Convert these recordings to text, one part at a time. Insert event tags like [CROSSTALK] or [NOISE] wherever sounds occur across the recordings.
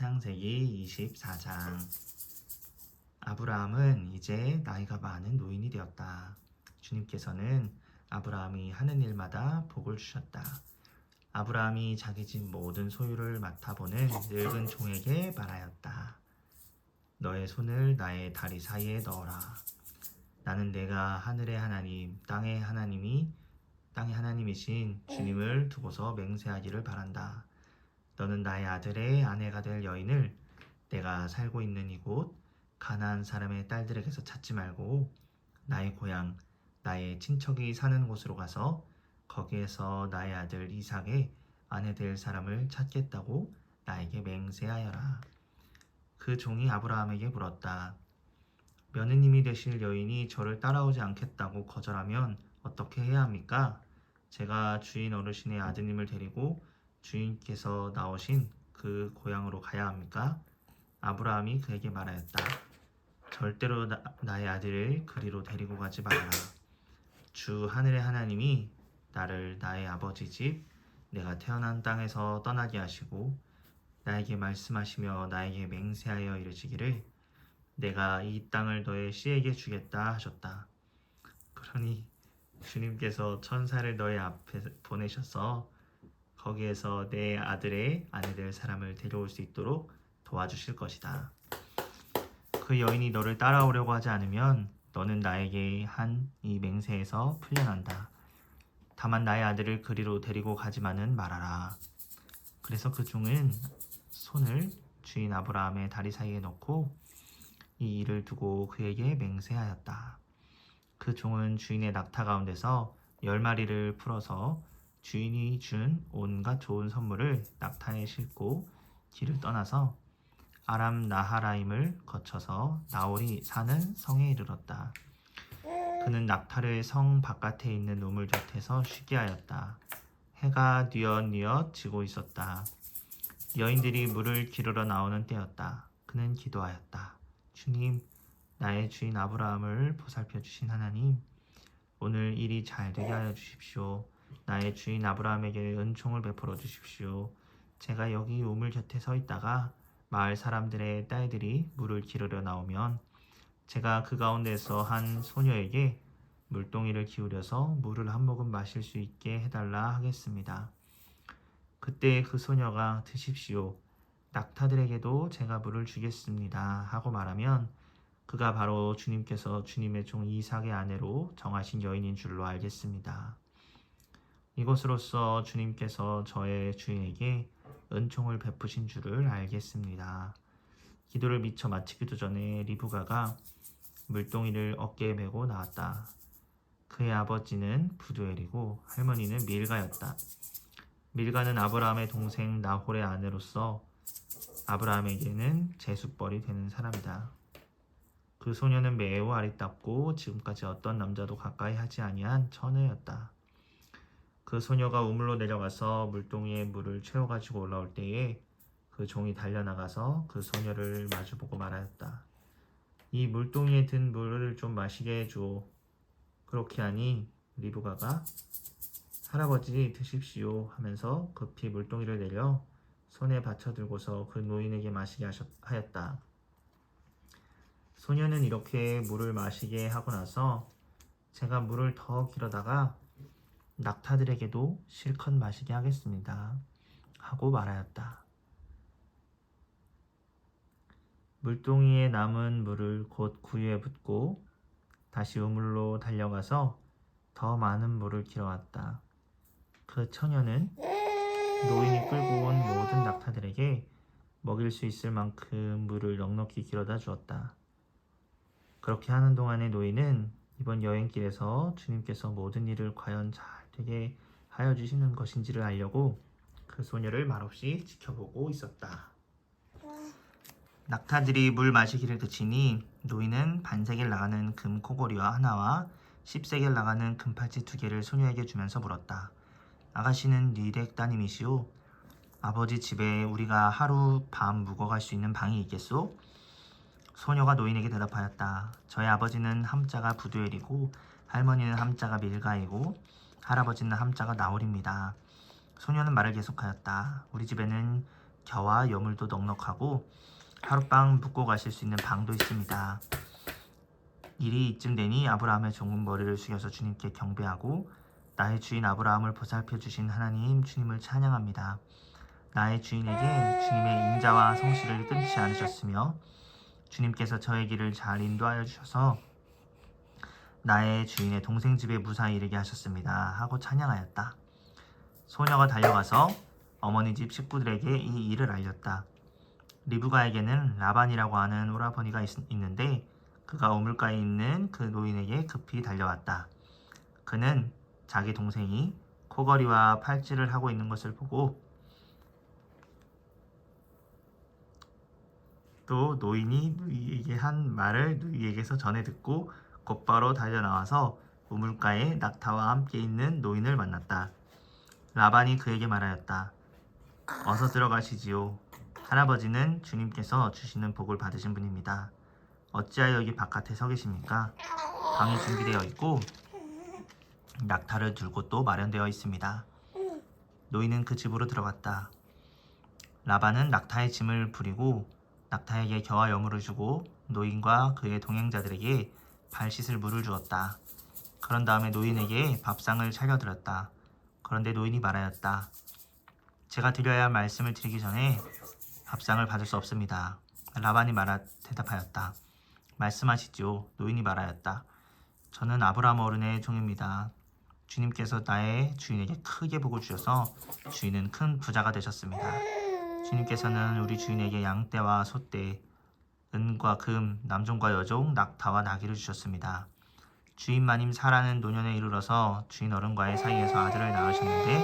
창세기 24장 아브라함은 이제 나이가 많은 노인이 되었다. 주님께서는 아브라함이 하는 일마다 복을 주셨다. 아브라함이 자기 집 모든 소유를 맡아보는 늙은 종에게 말하였다. 너의 손을 나의 다리 사이에 넣어라. 나는 내가 하늘의 하나님, 땅의 하나님이 땅의 하나님이신 주님을 두고서 맹세하기를 바란다. 너는 나의 아들의 아내가 될 여인을 내가 살고 있는 이곳 가나안 사람의 딸들에게서 찾지 말고 나의 고향 나의 친척이 사는 곳으로 가서 거기에서 나의 아들 이삭의 아내 될 사람을 찾겠다고 나에게 맹세하여라. 그 종이 아브라함에게 물었다. 며느님이 되실 여인이 저를 따라오지 않겠다고 거절하면 어떻게 해야 합니까? 제가 주인 어르신의 아드님을 데리고 주인께서 나오신 그 고향으로 가야 합니까? 아브라함이 그에게 말하였다. 절대로 나, 나의 아들을 그리로 데리고 가지 말아라. 주 하늘의 하나님이 나를 나의 아버지 집, 내가 태어난 땅에서 떠나게 하시고 나에게 말씀하시며 나에게 맹세하여 이르시기를 내가 이 땅을 너의 씨에게 주겠다 하셨다. 그러니 주님께서 천사를 너의 앞에 보내셔서 거기에서 내 아들의 아내 될 사람을 데려올 수 있도록 도와주실 것이다. 그 여인이 너를 따라오려고 하지 않으면 너는 나에게 한 이 맹세에서 풀려난다. 다만 나의 아들을 그리로 데리고 가지만은 말아라. 그래서 그 종은 손을 주인 아브라함의 다리 사이에 넣고 이 일을 두고 그에게 맹세하였다. 그 종은 주인의 낙타 가운데서 열 마리를 풀어서 주인이 준 온갖 좋은 선물을 낙타에 싣고 길을 떠나서 아람 나하라임을 거쳐서 나홀이 사는 성에 이르렀다. 그는 낙타를 성 바깥에 있는 우물 곁에서 쉬게 하였다. 해가 뉘엿뉘엿 지고 있었다. 여인들이 물을 기르러 나오는 때였다. 그는 기도하였다. 주님, 나의 주인 아브라함을 보살펴 주신 하나님, 오늘 일이 잘 되게 하여 주십시오. 나의 주인 아브라함에게 은총을 베풀어 주십시오. 제가 여기 우물 곁에 서 있다가 마을 사람들의 딸들이 물을 기르러 나오면 제가 그 가운데서 한 소녀에게 물동이를 기울여서 물을 한 모금 마실 수 있게 해달라 하겠습니다. 그때 그 소녀가 드십시오. 낙타들에게도 제가 물을 주겠습니다. 하고 말하면 그가 바로 주님께서 주님의 종 이삭의 아내로 정하신 여인인 줄로 알겠습니다. 이것으로써 주님께서 저의 주인에게 은총을 베푸신 줄을 알겠습니다. 기도를 미처 마치기도 전에 리브가가 물동이를 어깨에 메고 나왔다. 그의 아버지는 부두엘이고 할머니는 밀가였다. 밀가는 아브라함의 동생 나홀의 아내로서 아브라함에게는 제수벌이 되는 사람이다. 그 소녀는 매우 아리답고 지금까지 어떤 남자도 가까이 하지 아니한 처녀였다. 그 소녀가 우물로 내려가서 물동이에 물을 채워가지고 올라올 때에 그 종이 달려나가서 그 소녀를 마주보고 말하였다. 이 물동이에 든 물을 좀 마시게 해줘. 그렇게 하니 리브가가 할아버지 드십시오 하면서 급히 물동이를 내려 손에 받쳐 들고서 그 노인에게 마시게 하였다. 소녀는 이렇게 물을 마시게 하고 나서 제가 물을 더 길어다가 낙타들에게도 실컷 마시게 하겠습니다. 하고 말하였다. 물동이에 남은 물을 곧 구유에 붓고 다시 우물로 달려가서 더 많은 물을 길어왔다. 그 처녀는 노인이 끌고 온 모든 낙타들에게 먹일 수 있을 만큼 물을 넉넉히 길어다 주었다. 그렇게 하는 동안에 노인은 이번 여행길에서 주님께서 모든 일을 과연 잘 되게 하여 주시는 것인지를 알려고 그 소녀를 말없이 지켜보고 있었다. 낙타들이 물 마시기를 그치니 노인은 반세겔 나가는 금 코골이와 하나와 십세겔 나가는 금팔찌 두 개를 소녀에게 주면서 물었다. 아가씨는 니댁 따님이시오? 아버지 집에 우리가 하루 밤 묵어갈 수 있는 방이 있겠소? 소녀가 노인에게 대답하였다. 저희 아버지는 함자가 부두엘이고 할머니는 함자가 밀가이고 할아버지는 함자가 나홀입니다. 소녀는 말을 계속하였다. 우리 집에는 겨와 여물도 넉넉하고 하룻밤 묵고 가실 수 있는 방도 있습니다. 일이 이쯤 되니 아브라함의 종은 머리를 숙여서 주님께 경배하고 나의 주인 아브라함을 보살펴 주신 하나님 주님을 찬양합니다. 나의 주인에게 주님의 인자와 성실을 끊지 않으셨으며 주님께서 저의 길을 잘 인도하여 주셔서 나의 주인의 동생 집에 무사히 이르게 하셨습니다. 하고 찬양하였다. 소녀가 달려가서 어머니 집 식구들에게 이 일을 알렸다. 리브가에게는 라반이라고 하는 오라버니가 있, 있는데 그가 우물가에 있는 그 노인에게 급히 달려왔다. 그는 자기 동생이 코걸이와 팔찌를 하고 있는 것을 보고 또 노인이 누이에게 한 말을 누이에게서 전해 듣고 곧바로 달려 나와서 우물가에 낙타와 함께 있는 노인을 만났다. 라반이 그에게 말하였다. 어서 들어가시지요. 할아버지는 주님께서 주시는 복을 받으신 분입니다. 어찌하여 여기 바깥에 서 계십니까? 방이 준비되어 있고 낙타를 들고 또 마련되어 있습니다. 노인은 그 집으로 들어갔다. 라반은 낙타의 짐을 부리고 낙타에게 겨와 여물을 주고 노인과 그의 동행자들에게 발 씻을 물을 주었다. 그런 다음에 노인에게 밥상을 차려드렸다. 그런데 노인이 말하였다. 제가 드려야 할 말씀을 드리기 전에 밥상을 받을 수 없습니다. 라반이 말하 대답하였다. 말씀하시지요. 노인이 말하였다. 저는 아브라함 어른의 종입니다. 주님께서 나의 주인에게 크게 복을 주셔서 주인은 큰 부자가 되셨습니다. 주님께서는 우리 주인에게 양떼와 소떼, 은과 금, 남종과 여종, 낙타와 나귀를 주셨습니다. 주인 마님 사라는 노년에 이르러서 주인 어른과의 사이에서 아들을 낳으셨는데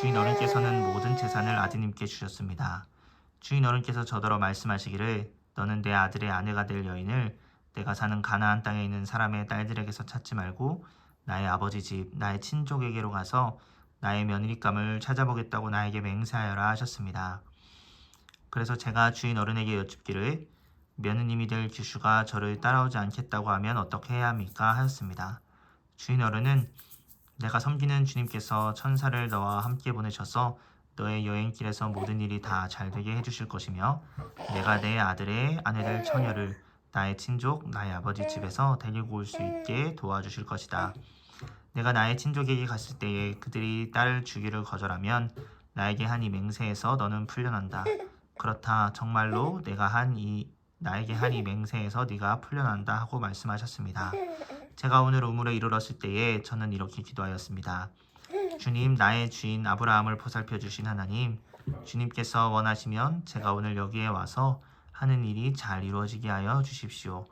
주인 어른께서는 모든 재산을 아드님께 주셨습니다. 주인 어른께서 저더러 말씀하시기를 너는 내 아들의 아내가 될 여인을 내가 사는 가나안 땅에 있는 사람의 딸들에게서 찾지 말고 나의 아버지 집 나의 친족에게로 가서 나의 며느리감을 찾아보겠다고 나에게 맹세하여라 하셨습니다. 그래서 제가 주인 어른에게 여쭙기를 며느님이 될 규슈가 저를 따라오지 않겠다고 하면 어떻게 해야 합니까? 하였습니다. 주인 어른은 내가 섬기는 주님께서 천사를 너와 함께 보내셔서 너의 여행길에서 모든 일이 다 잘 되게 해주실 것이며 내가 내 아들의 아내될 처녀를 나의 친족, 나의 아버지 집에서 데리고 올 수 있게 도와주실 것이다. 내가 나의 친족에게 갔을 때에 그들이 딸을 주기를 거절하면 나에게 한 이 맹세에서 너는 풀려난다. 그렇다. 정말로 내가 한 이 나에게 한이 맹세에서 네가 풀려난다 하고 말씀하셨습니다. 제가 오늘 우물에 이르렀을 때에 저는 이렇게 기도하였습니다. 주님, 나의 주인 아브라함을 보살펴 주신 하나님, 주님께서 원하시면 제가 오늘 여기에 와서 하는 일이 잘 이루어지게 하여 주십시오.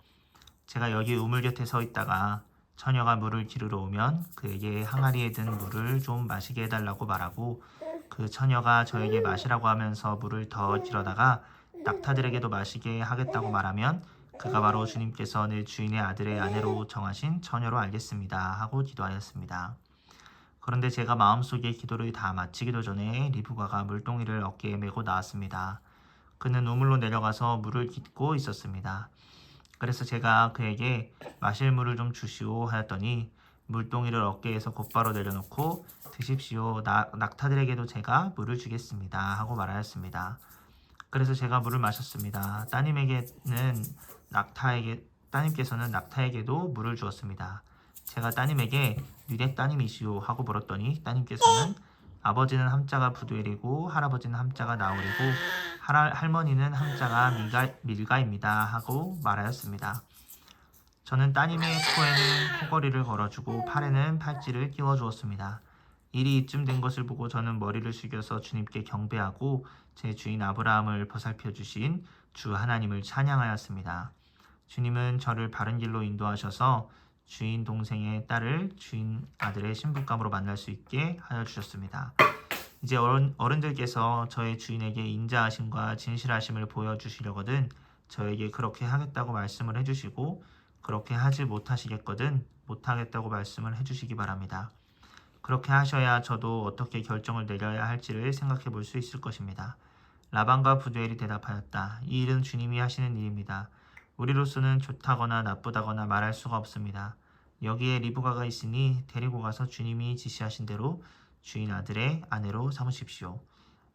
제가 여기 우물 곁에 서 있다가 처녀가 물을 기르러 오면 그에게 항아리에 든 물을 좀 마시게 해달라고 말하고 그 처녀가 저에게 마시라고 하면서 물을 더 길어다가 낙타들에게도 마시게 하겠다고 말하면 그가 바로 주님께서 내 주인의 아들의 아내로 정하신 처녀로 알겠습니다 하고 기도하였습니다. 그런데 제가 마음속에 기도를 다 마치기도 전에 리브가가 물동이를 어깨에 메고 나왔습니다. 그는 우물로 내려가서 물을 깃고 있었습니다. 그래서 제가 그에게 마실 물을 좀 주시오 하였더니 물동이를 어깨에서 곧바로 내려놓고 드십시오. 나, 낙타들에게도 제가 물을 주겠습니다. 하고 말하였습니다. 그래서 제가 물을 마셨습니다. 따님에게는 낙타에게 따님께서는 낙타에게도 물을 주었습니다. 제가 따님에게 니네 따님이시오 하고 물었더니 따님께서는 아버지는 함자가 부두엘이고 할아버지는 함자가 나홀이고 할, 할머니는 함자가 밀가, 밀가입니다 하고 말하였습니다. 저는 따님의 코에는 코걸이를 걸어주고 팔에는 팔찌를 끼워 주었습니다. 일이 이쯤 된 것을 보고 저는 머리를 숙여서 주님께 경배하고 제 주인 아브라함을 보살펴 주신 주 하나님을 찬양하였습니다. 주님은 저를 바른 길로 인도하셔서 주인 동생의 딸을 주인 아들의 신부감으로 만날 수 있게 하여 주셨습니다. 이제 어른, 어른들께서 저의 주인에게 인자하심과 진실하심을 보여주시려거든 저에게 그렇게 하겠다고 말씀을 해주시고 그렇게 하지 못하시겠거든 못하겠다고 말씀을 해주시기 바랍니다. 그렇게 하셔야 저도 어떻게 결정을 내려야 할지를 생각해 볼 수 있을 것입니다. 라반과 부두엘이 대답하였다. 이 일은 주님이 하시는 일입니다. 우리로서는 좋다거나 나쁘다거나 말할 수가 없습니다. 여기에 리브가가 있으니 데리고 가서 주님이 지시하신 대로 주인 아들의 아내로 삼으십시오.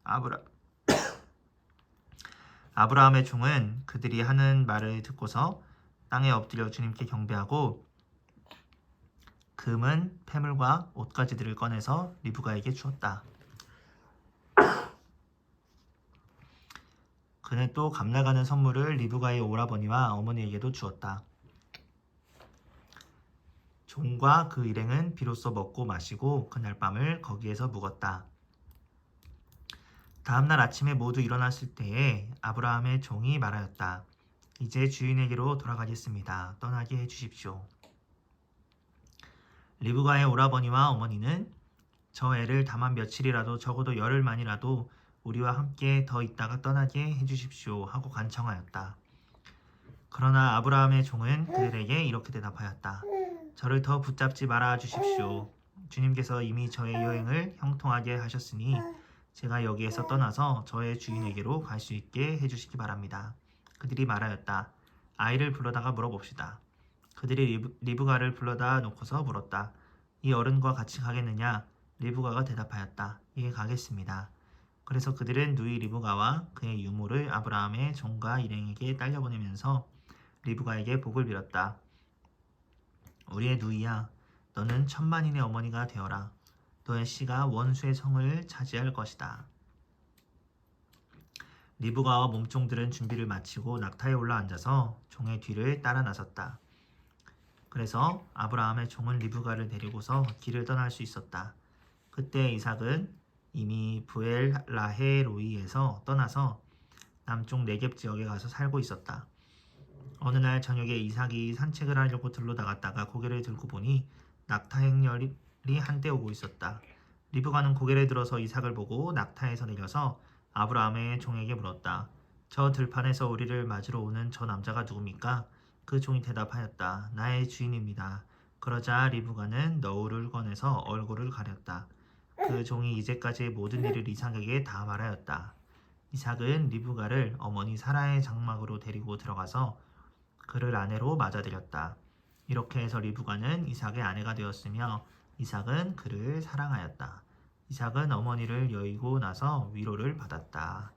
아브라 [COUGHS] 아브라함의 종은 그들이 하는 말을 듣고서 땅에 엎드려 주님께 경배하고 금은 폐물과 옷가지들을 꺼내서 리브가에게 주었다. [COUGHS] 그는 또 감나가는 선물을 리브가의 오라버니와 어머니에게도 주었다. 종과 그 일행은 비로소 먹고 마시고 그날 밤을 거기에서 묵었다. 다음 날 아침에 모두 일어났을 때에 아브라함의 종이 말하였다. 이제 주인에게로 돌아가겠습니다. 떠나게 해주십시오. 리브가의 오라버니와 어머니는 저 애를 다만 며칠이라도 적어도 열흘만이라도 우리와 함께 더 있다가 떠나게 해주십시오 하고 간청하였다. 그러나 아브라함의 종은 그들에게 이렇게 대답하였다. 저를 더 붙잡지 말아 주십시오. 주님께서 이미 저의 여행을 형통하게 하셨으니 제가 여기에서 떠나서 저의 주인에게로 갈 수 있게 해주시기 바랍니다. 그들이 말하였다. 아이를 불러다가 물어봅시다. 그들이 리브, 리브 가를 불러다 놓고서 물었다. 이 어른과 같이 가겠느냐? 리브가가 대답하였다. 예, 가겠습니다. 그래서 그들은 누이 리브가와 그의 유모를 아브라함의 종과 일행에게 딸려보내면서 리브가에게 복을 빌었다. 우리의 누이야, 너는 천만인의 어머니가 되어라. 너의 씨가 원수의 성을 차지할 것이다. 리브가와 몸종들은 준비를 마치고 낙타에 올라 앉아서 종의 뒤를 따라 나섰다. 그래서 아브라함의 종은 리브가를 데리고서 길을 떠날 수 있었다. 그때 이삭은 이미 부엘 라헤로이에서 떠나서 남쪽 네겝 지역에 가서 살고 있었다. 어느 날 저녁에 이삭이 산책을 하려고 들로 나갔다가 고개를 들고 보니 낙타 행렬이 한때 오고 있었다. 리브가는 고개를 들어서 이삭을 보고 낙타에서 내려서 아브라함의 종에게 물었다. 저 들판에서 우리를 맞으러 오는 저 남자가 누굽니까? 그 종이 대답하였다. 나의 주인입니다. 그러자 리브가는 너울을 꺼내서 얼굴을 가렸다. 그 종이 이제까지의 모든 일을 이삭에게 다 말하였다. 이삭은 리브가를 어머니 사라의 장막으로 데리고 들어가서 그를 아내로 맞아들였다. 이렇게 해서 리브가는 이삭의 아내가 되었으며 이삭은 그를 사랑하였다. 이삭은 어머니를 여의고 나서 위로를 받았다.